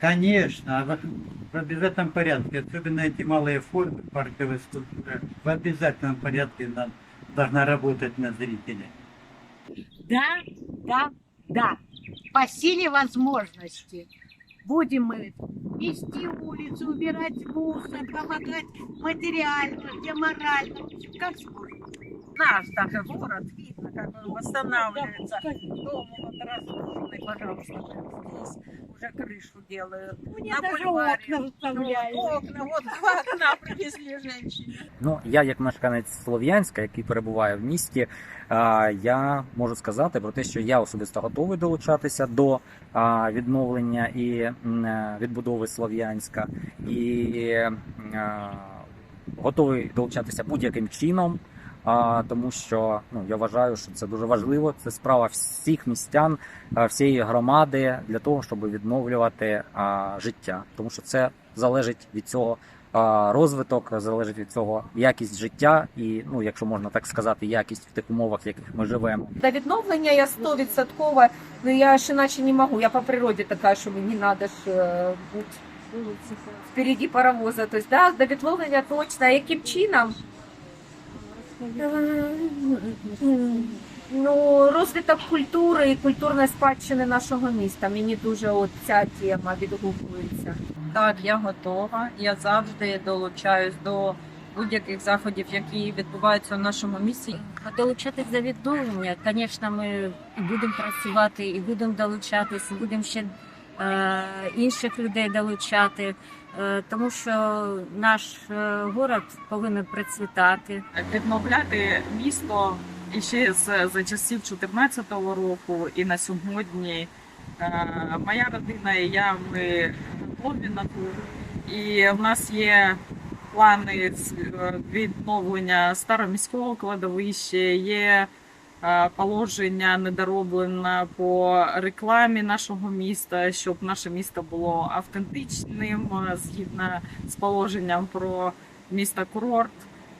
Конечно, в, в обязательном порядке, особенно эти малые формы парковой скульптуры, в обязательном порядке на- должна работать на зрителя. Да, да, да. По силе возможности. Будем мы вести улицу, убирать мусор, помогать материально, где морально. Как сможем. Наш даже город, видно, как он восстанавливается. Дом вот разрушенный, прямо здесь. Уже крышу делают. Мне На даже бульваре. окна Ну, окна, вот два окна привезли женщине. Ну, я як мешканець Слов'янська, який перебуває в місті, я можу сказати про те, що я особисто готовий долучатися до відновлення і відбудови Слов'янська, і готовий долучатися будь-яким чином. А, тому що ну я вважаю, що це дуже важливо. Це справа всіх містян, всієї громади для того, щоб відновлювати а, життя, тому що це залежить від цього а, розвиток, залежить від цього якість життя, і ну, якщо можна так сказати, якість в тих умовах, в яких ми живемо. До відновлення я стовідсотково, ну я ж іначе не можу. Я по природі така, що мені треба ж е, бути впереді паровоза. Тобто, да, до відновлення точно. Яким чином? Ну, розвиток культури і культурної спадщини нашого міста. Мені дуже от ця тема відгукується. Так, я готова. Я завжди долучаюсь до будь-яких заходів, які відбуваються в нашому місті. Долучатись до відновлення, звісно, ми і будемо працювати, і будемо долучатись, і будемо ще інших людей долучати, е, тому що наш е, город повинен процвітати. відновляти місто і ще з за часів 14-го року і на сьогодні. Е, Моя родина і я ми готові на то. І в нас є плани е, відновлення староміського кладовища, є е, положення недороблене по рекламі нашого міста, щоб наше місто було автентичним е, згідно з положенням про місто курорт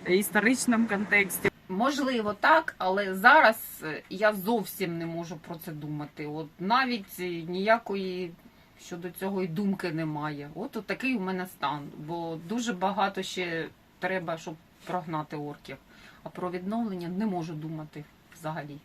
історичному контексті. Можливо, так, але зараз е, я зовсім не можу про це думати. От навіть е, ніякої щодо цього і думки немає. От, от такий у мене стан, бо дуже багато ще треба, щоб прогнати орків. А про відновлення не можу думати взагалі.